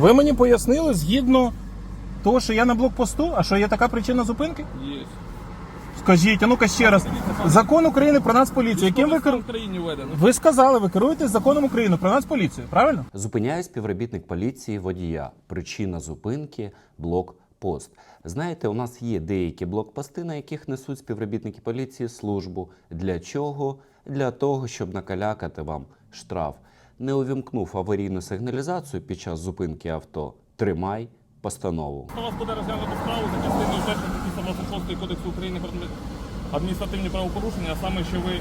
Ви мені пояснили згідно того, що я на блокпосту, а що є така причина зупинки? Є. Скажіть, а ну-ка ще раз. Закон України про нацполіцію, яким ви Військовий керу... стан в країні введено. Ви сказали, ви керуєтесь законом України про нацполіцію, правильно? Зупиняє співробітник поліції водія. Причина зупинки блокпост. Знаєте, у нас є деякі блокпости, на яких несуть співробітники поліції службу. Для чого? Для того, щоб накалякати вам штраф. Не увімкнув аварійну сигналізацію під час зупинки авто. Тримай постанову. Вас буде розглянуто справу за частиною 1 статті 126 Кодексу України про адміністративні правопорушення, а саме, що ви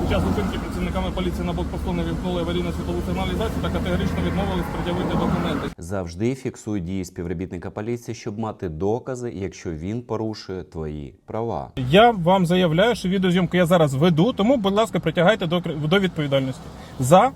під час зупинки працівниками поліції на блокпосту не вімкнули аварійну світлову сигналізацію та категорично відмовились пред'явити документи. Завжди фіксуй дії співробітника поліції, щоб мати докази, якщо він порушує твої права. Я вам заявляю, що відеозйомку я зараз веду, тому, будь ласка, притягайте до, до відповідальності. За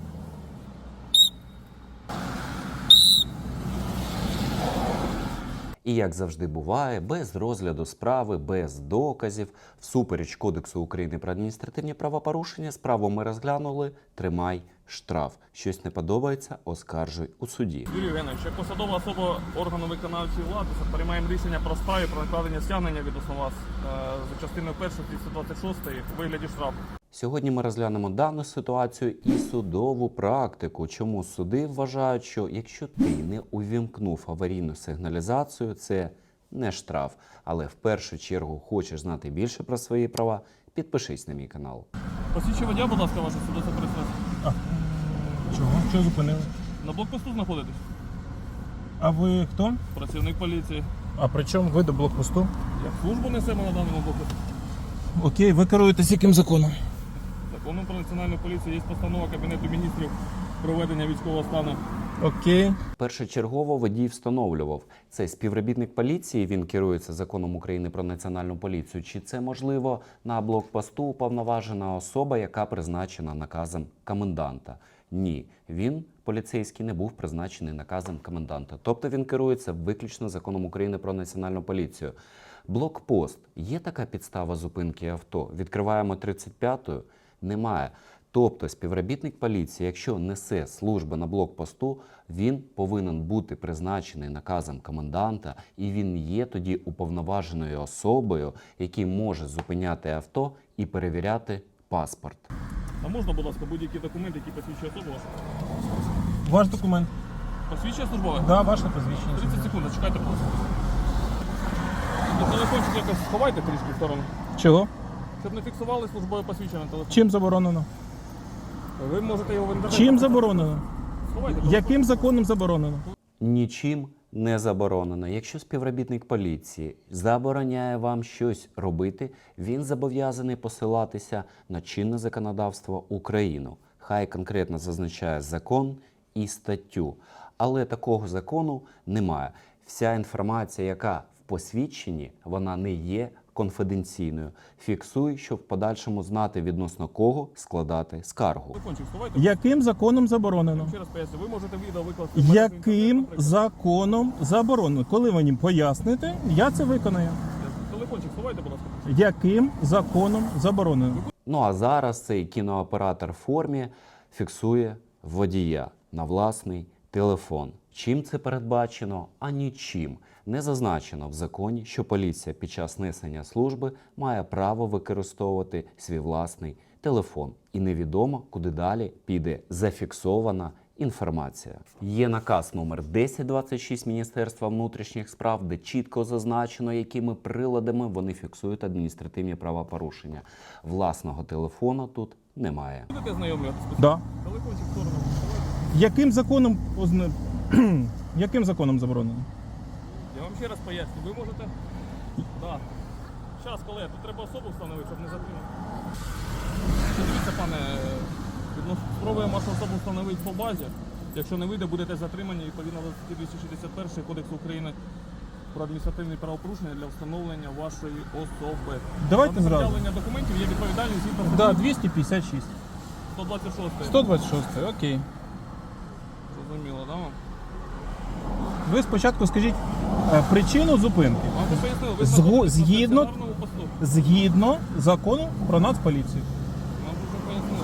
І як завжди буває, без розгляду справи, без доказів, всупереч Кодексу України про адміністративні правопорушення, справу ми розглянули, тримай штраф. Щось не подобається, оскаржуй у суді. Юрій Євгенович, як посадова особа органу виконавчої влади, приймаємо рішення про справі про накладення стягнення відносно вас е, за частиною 1 226 в вигляді штрафу. Сьогодні ми розглянемо дану ситуацію і судову практику. Чому суди вважають, що якщо ти не увімкнув аварійну сигналізацію, це не штраф. Але в першу чергу хочеш знати більше про свої права, підпишись на мій канал. Посвідчі водія, будь ласка, ваше судове представство. чого? Що зупинили? На блокпосту знаходитесь? А ви хто? Працівник поліції. А при чому ви до блокпосту? Як службу несемо на даному блокпосту? Окей, ви керуєтесь яким законом? Законом про національну поліцію є постанова Кабінету міністрів про введення військового стану. Окей. Першочергово водій встановлював, це співробітник поліції, він керується законом України про національну поліцію, чи це можливо на блокпосту уповноважена особа, яка призначена наказом коменданта. Ні, він поліцейський не був призначений наказом коменданта. Тобто він керується виключно законом України про національну поліцію. Блокпост є така підстава зупинки авто. Відкриваємо 35-ю. Немає. Тобто співробітник поліції, якщо несе службу на блокпосту, він повинен бути призначений наказом коменданта, і він є тоді уповноваженою особою, який може зупиняти авто і перевіряти паспорт. А можна, будь ласка, будь-який документ, який посвідчує особу? Ваш документ. Посвідчує службове? Да, ваше посвідчення. 30 секунд, чекайте, будь ласка. Телефончик якось сховайте трішки в сторону. Чого? Щоб не фіксували службове посвідчення на телефон. Чим заборонено? Ви можете його в інтернеті. Чим заборонено? Сховайте. Яким законом заборонено? Нічим не заборонено. Якщо співробітник поліції забороняє вам щось робити, він зобов'язаний посилатися на чинне законодавство України. Хай конкретно зазначає закон і статтю. Але такого закону немає. Вся інформація, яка в посвідченні, вона не є конфіденційною. Фіксуй, щоб в подальшому знати відносно кого складати скаргу. Яким законом заборонено? Ще раз поясню, ви можете відео викласти. Яким законом заборонено? Коли ви мені поясните, я це виконаю. Телефончик сховайте, будь ласка. Яким законом заборонено? Ну а зараз цей кінооператор в формі фіксує водія на власний телефон. Чим це передбачено? А нічим. Не зазначено в законі, що поліція під час несення служби має право використовувати свій власний телефон. І невідомо, куди далі піде зафіксована інформація. Є наказ номер 1026 Міністерства внутрішніх справ, де чітко зазначено, якими приладами вони фіксують адміністративні правопорушення. Власного телефону тут немає. Будете знайомлюватися? Да. Телефончик в сторону. Яким законом Яким законом заборонено? Ще раз поясню. Ви можете. Да. Зараз, колеги, тут треба особу встановити, щоб не затримати. Дивіться, пане, спробуємо вашу особу встановити по базі. Якщо не вийде, будете затримані відповідно до статті 261 Кодексу України про адміністративні правопорушення для встановлення вашої особи. Давайте За зразу. пред'явлення документів є відповідальність згідно Да, 256. 126. 126, окей. Зрозуміло, да? вам? Ви спочатку скажіть е, причину зупинки. Вам вже пояснили, ви Зго- знаходитесь на згідно- стаціонарному посту. Згідно закону про нацполіцію. Вам вже пояснили.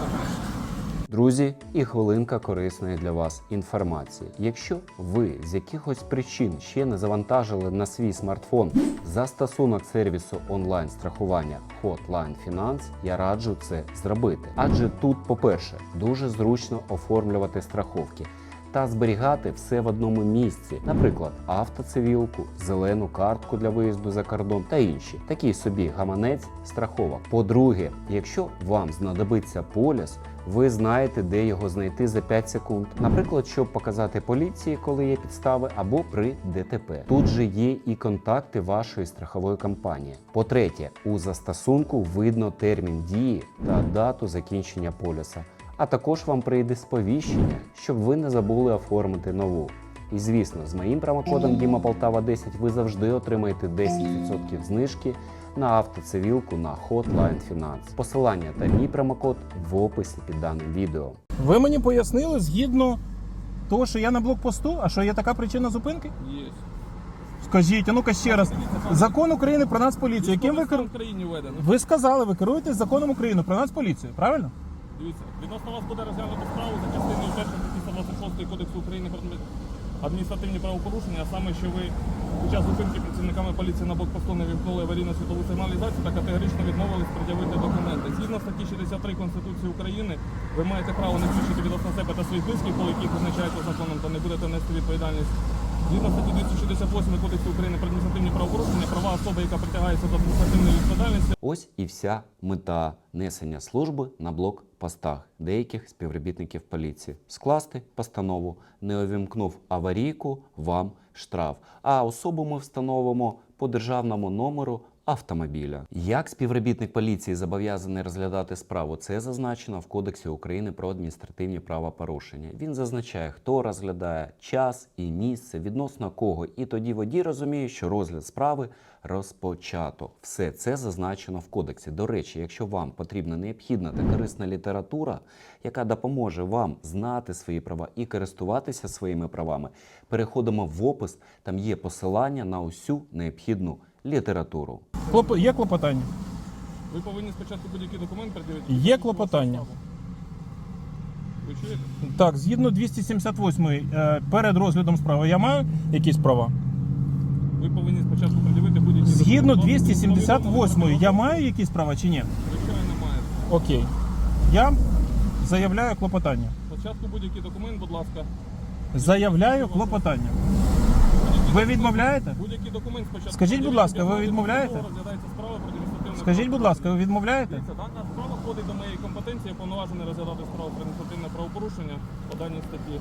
Друзі, і хвилинка корисної для вас інформації. Якщо ви з якихось причин ще не завантажили на свій смартфон застосунок сервісу онлайн страхування Hotline Finance, я раджу це зробити. Адже тут, по-перше, дуже зручно оформлювати страховки. Та зберігати все в одному місці, наприклад, автоцивілку, зелену картку для виїзду за кордон та інші. Такий собі гаманець страховок. По-друге, якщо вам знадобиться поліс, ви знаєте, де його знайти за 5 секунд. Наприклад, щоб показати поліції, коли є підстави, або при ДТП. Тут же є і контакти вашої страхової компанії. По-третє, у застосунку видно термін дії та дату закінчення поліса. А також вам прийде сповіщення, щоб ви не забули оформити нову. І звісно, з моїм промокодом Діма Полтава 10 ви завжди отримаєте 10% знижки на автоцивілку на Hotline Finance. Посилання та мій промокод в описі під даним відео. Ви мені пояснили згідно того, що я на блокпосту, а що є така причина зупинки? Є. Скажіть, а ну-ка ще раз. Закон України про нацполіцію, яким ви кер... введено. ви сказали, ви керуєтесь законом України про нацполіцію, правильно? Дивіться, відносно вас буде розглянуто справу за частиною 1 статті 126 Кодексу України про адміністративні правопорушення, а саме, що ви під час зупинки працівниками поліції на блокпосту не вімкнули аварійну світлову сигналізацію та категорично відмовились пред'явити документи. Згідно статті 63 Конституції України, ви маєте право не включити відносно себе та своїх близьких, коли яких визначається законом, та не будете нести відповідальність. Згідно статті 268 Кодексу України про адміністративні правопорушення, права особи, яка притягається до адміністративної відповідальності, Ось і вся мета несення служби на блокпостах деяких співробітників поліції. Скласти постанову, не увімкнув аварійку, вам штраф. А особу ми встановимо по державному номеру автомобіля. Як співробітник поліції зобов'язаний розглядати справу, це зазначено в Кодексі України про адміністративні правопорушення. Він зазначає, хто розглядає час і місце, відносно кого, і тоді водій розуміє, що розгляд справи розпочато. Все це зазначено в кодексі. До речі, якщо вам потрібна необхідна та корисна література, яка допоможе вам знати свої права і користуватися своїми правами, переходимо в опис. Там є посилання на усю необхідну літературу. Клоп... Є клопотання. ви повинні спочатку будь-який документ пред'явити. Є клопотання. Ви чуєте? Так, згідно 278 е, перед розглядом справи я маю якісь права. Ви повинні спочатку пред'явити будь-які Згідно документи. 278 я маю якісь права чи ні? Звичайно, маєте. Окей. Я заявляю клопотання. Спочатку будь-який документ, будь ласка. Заявляю клопотання. Ви відмовляєте? Будь-який документ спочатку. Скажіть, будь ласка, ви відмовляєте? розглядається справа про адміністративне Скажіть, будь ласка, ви відмовляєте? Дивіться, дана справа входить до моєї компетенції, я повноважений розглядати справу про адміністративне правопорушення по даній статті.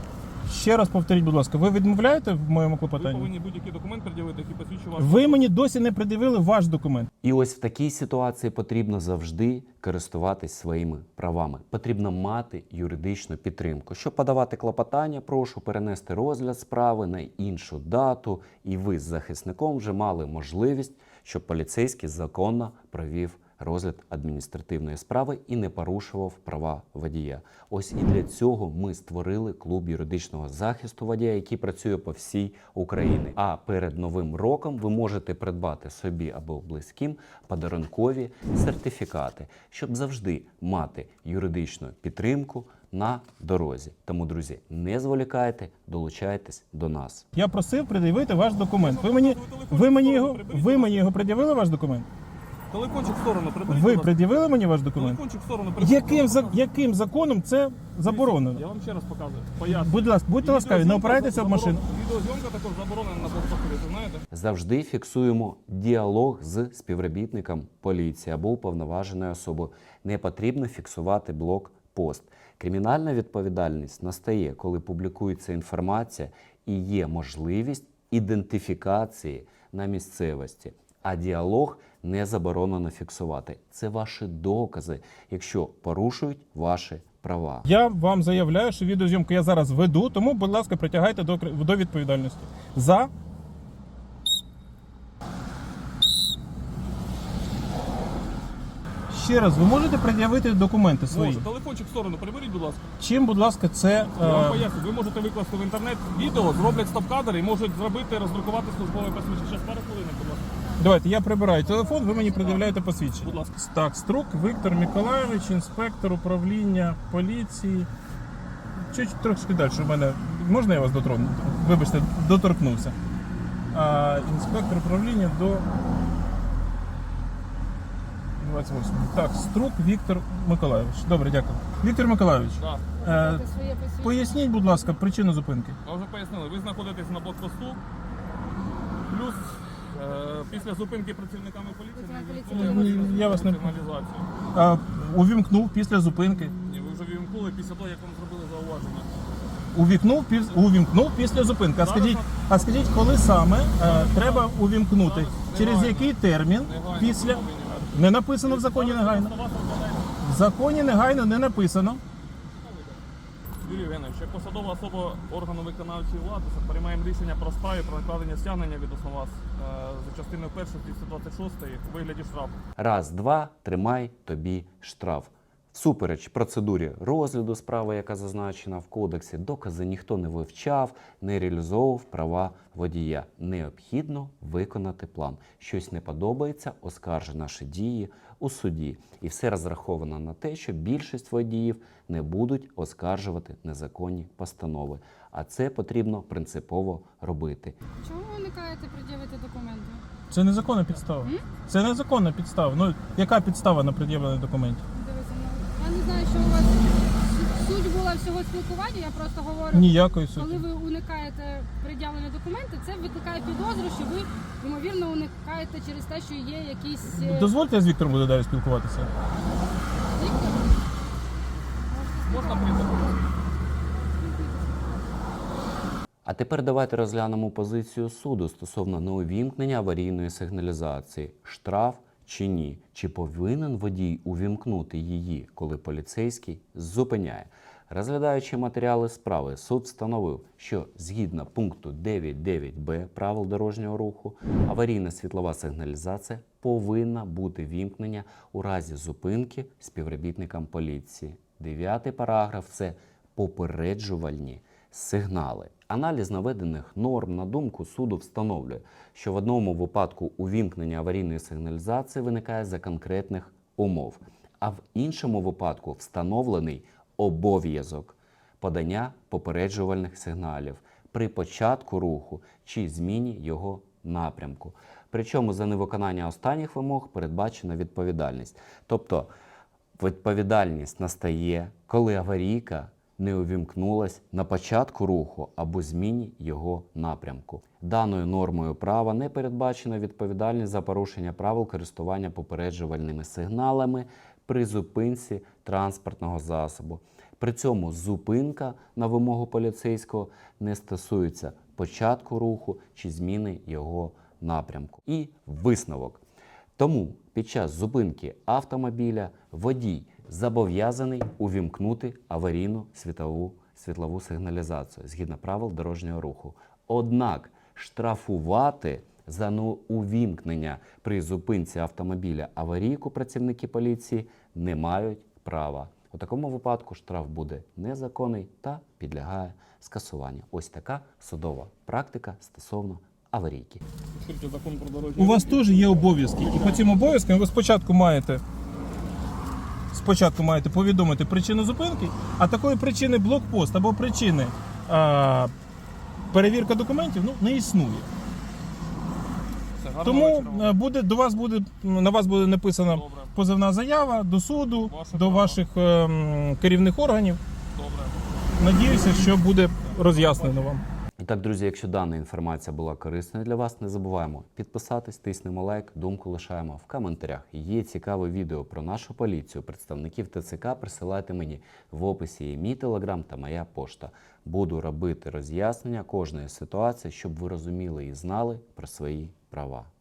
Ще раз повторіть, будь ласка, ви відмовляєте в моєму Ви клопотанні? повинні будь-який документ пред'явити, який посвідчує ваш Ви мені досі не пред'явили ваш документ. І ось в такій ситуації потрібно завжди користуватись своїми правами. Потрібно мати юридичну підтримку. Щоб подавати клопотання, прошу перенести розгляд справи на іншу дату, і ви з захисником вже мали можливість, щоб поліцейський законно провів розгляд адміністративної справи і не порушував права водія. Ось і для цього ми створили клуб юридичного захисту водія, який працює по всій Україні. А перед новим роком ви можете придбати собі або близьким подарункові сертифікати, щоб завжди мати юридичну підтримку на дорозі. Тому, друзі, не зволікайте, долучайтесь до нас. Я просив пред'явити ваш документ. Ви мені, ви мені його, ви мені його пред'явили ваш документ? Телефончик в сторону приберіть. Ви будь ласка. пред'явили мені ваш документ? Телефончик в сторону приберіть. Яким, за- яким законом це заборонено? Я вам ще раз показую. Поясню. Будь ласка, будьте ласкаві, не опирайтеся об машину. Відеозйомка також заборонена на блокпосту, ви знаєте? Завжди фіксуємо діалог з співробітником поліції або уповноваженою особою. Не потрібно фіксувати блокпост. Кримінальна відповідальність настає, коли публікується інформація і є можливість ідентифікації на місцевості. А діалог не заборонено фіксувати. Це ваші докази, якщо порушують ваші права. Я вам заявляю, що відеозйомку я зараз веду, тому, будь ласка, притягайте до, до відповідальності. За. Ще раз, ви можете пред'явити документи свої? Може, телефончик в сторону приберіть, будь ласка. Чим, будь ласка, це. Я вам Е, поясню, ви можете викласти в інтернет відео, зроблять стоп-кадр і можуть зробити, роздрукувати службове посвідчення. Ще пару хвилин, будь ласка. Давайте, я прибираю телефон, ви мені пред'являєте посвідчення. Будь ласка. Так, Струк Віктор Миколайович, інспектор управління поліції чуть трошки далі. У мене можна я вас доторкну? Вибачте, доторкнувся. А, інспектор управління до 28. Так, Струк Віктор Миколайович. Добре, дякую. Віктор Миколайович, Да. е, поясніть, будь ласка, причину зупинки. Ми вже пояснили, ви знаходитесь на блокпосту. Плюс після зупинки працівниками поліції Я вас не- сигналізацію. А, увімкнув після зупинки. Ні, ви вже вімкнули після того, як вам зробили зауваження. Увімкнув, піс- увімкнув після зупинки. А Зараз скажіть, а скажіть, коли саме е, треба увімкнути? Через який термін Негайно після не написано в законі негайно. В законі негайно не написано. Євгенович, як посадова особа органу виконавчої влади, приймаємо рішення про справі про накладення стягнення відносно вас е, за частиною 1 226 у вигляді штрафу. Раз, два, тримай тобі штраф. Всупереч процедурі розгляду справи, яка зазначена в кодексі, докази ніхто не вивчав, не реалізовував права водія. Необхідно виконати план. Щось не подобається, оскаржи наші дії у суді. І все розраховано на те, що більшість водіїв не будуть оскаржувати незаконні постанови. А це потрібно принципово робити. Чому ви уникаєте пред'явити документи? Це незаконна підстава. Це незаконна підстава. Ну яка підстава на пред'явлення документів? Дивіться, ну, я не знаю, що у вас суть всього спілкування, я просто говорю. Ніякої суті. Коли ви уникаєте пред'явлення документів, це викликає підозру, що ви ймовірно уникаєте через те, що є якісь е, Дозвольте, я з Віктором буду далі спілкуватися. Віктор, Можна прийти? А тепер давайте розглянемо позицію суду стосовно неувімкнення аварійної сигналізації. Штраф чи ні? Чи повинен водій увімкнути її, коли поліцейський зупиняє? Розглядаючи матеріали справи, суд встановив, що згідно пункту 9.9б правил дорожнього руху, аварійна світлова сигналізація повинна бути вімкнення у разі зупинки співробітникам поліції. Дев'ятий параграф це попереджувальні сигнали. Аналіз наведених норм, на думку суду, встановлює, що в одному випадку увімкнення аварійної сигналізації виникає за конкретних умов, а в іншому випадку встановлений обов'язок подання попереджувальних сигналів при початку руху чи зміні його напрямку. Причому за невиконання останніх вимог передбачена відповідальність. Тобто відповідальність настає, коли аварійка не увімкнулась на початку руху або зміні його напрямку. Даною нормою права не передбачена відповідальність за порушення правил користування попереджувальними сигналами при зупинці транспортного засобу. При цьому зупинка на вимогу поліцейського не стосується початку руху чи зміни його напрямку. І висновок. Тому під час зупинки автомобіля водій зобов'язаний увімкнути аварійну світлову, світлову сигналізацію згідно правил дорожнього руху. Однак штрафувати за неувімкнення при зупинці автомобіля аварійку працівники поліції не мають права. У такому випадку штраф буде незаконний та підлягає скасуванню. Ось така судова практика стосовно аварійки. У вас теж є обов'язки. І по цим обов'язкам ви спочатку маєте спочатку маєте повідомити причину зупинки, а такої причини блокпост або причини а, перевірка документів ну, не існує. Тому е, буде до вас буде на вас буде написана Добре. позовна заява до суду, Ваше до право. ваших ем, керівних органів. Добре. Надіюся, що буде роз'яснено вам. І так, друзі, якщо дана інформація була корисною для вас, не забуваємо підписатись, тиснемо лайк, думку лишаємо в коментарях. Є цікаве відео про нашу поліцію, представників ТЦК. Присилайте мені в описі є мій телеграм та моя пошта. Буду робити роз'яснення кожної ситуації, щоб ви розуміли і знали про свої права.